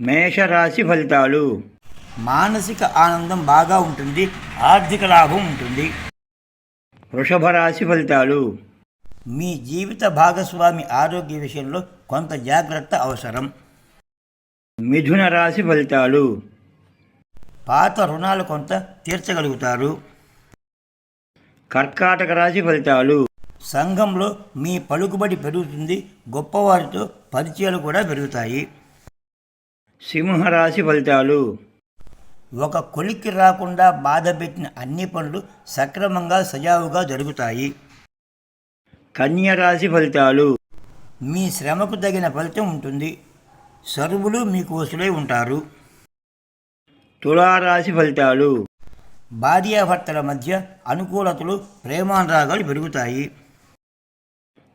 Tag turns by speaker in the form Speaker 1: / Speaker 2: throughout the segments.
Speaker 1: మేషరాశి ఫలితాలు.
Speaker 2: మానసిక ఆనందం బాగా ఉంటుంది ఆర్థిక లాభం ఉంటుంది.
Speaker 1: వృషభ రాశి ఫలితాలు.
Speaker 2: మీ జీవిత భాగస్వామి ఆరోగ్య విషయంలో కొంత జాగ్రత్త అవసరం.
Speaker 1: మిథున రాశి ఫలితాలు.
Speaker 2: పాత రుణాలు కొంత తీర్చగలుగుతారు.
Speaker 1: కర్కాటక రాశి ఫలితాలు.
Speaker 2: సంఘంలో మీ పలుకుబడి పెరుగుతుంది గొప్పవారితో పరిచయాలు కూడా పెరుగుతాయి.
Speaker 1: సింహరాశి ఫలితాలు.
Speaker 2: ఒక కొలిక్కి రాకుండా బాధ పెట్టిన అన్ని పనులు సక్రమంగా సజావుగా జరుగుతాయి.
Speaker 1: కన్య రాశి ఫలితాలు.
Speaker 2: మీ శ్రమకు తగిన ఫలితం ఉంటుంది. సరువులు మీకు వసులై ఉంటారు.
Speaker 1: తులారాశి ఫలితాలు.
Speaker 2: భార్యాభర్తల మధ్య అనుకూలతలు ప్రేమానురాగాలు పెరుగుతాయి.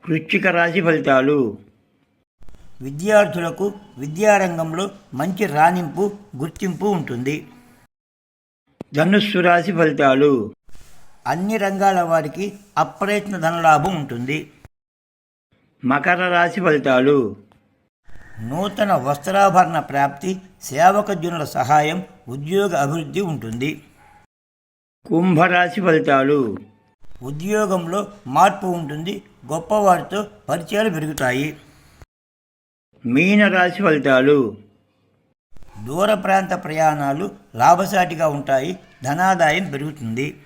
Speaker 1: వృశ్చిక రాశి ఫలితాలు.
Speaker 2: విద్యార్థులకు విద్యారంగంలో మంచి రాణింపు గుర్తింపు ఉంటుంది.
Speaker 1: ధనుస్సు రాశి ఫలితాలు.
Speaker 2: అన్ని రంగాల వారికి అప్రయత్న ధనలాభం ఉంటుంది.
Speaker 1: మకర రాశి ఫలితాలు.
Speaker 2: నూతన వస్త్రాభరణ ప్రాప్తి సేవకజనుల సహాయం ఉద్యోగ అభివృద్ధి ఉంటుంది.
Speaker 1: కుంభరాశి ఫలితాలు.
Speaker 2: ఉద్యోగంలో మార్పు ఉంటుంది గొప్పవారితో పరిచయాలు పెరుగుతాయి.
Speaker 1: మీనరాశి ఫలితాలు?
Speaker 2: దూర ప్రాంత ప్రయాణాలు లాభసాటిగా ఉంటాయి ధనాదాయం పెరుగుతుంది.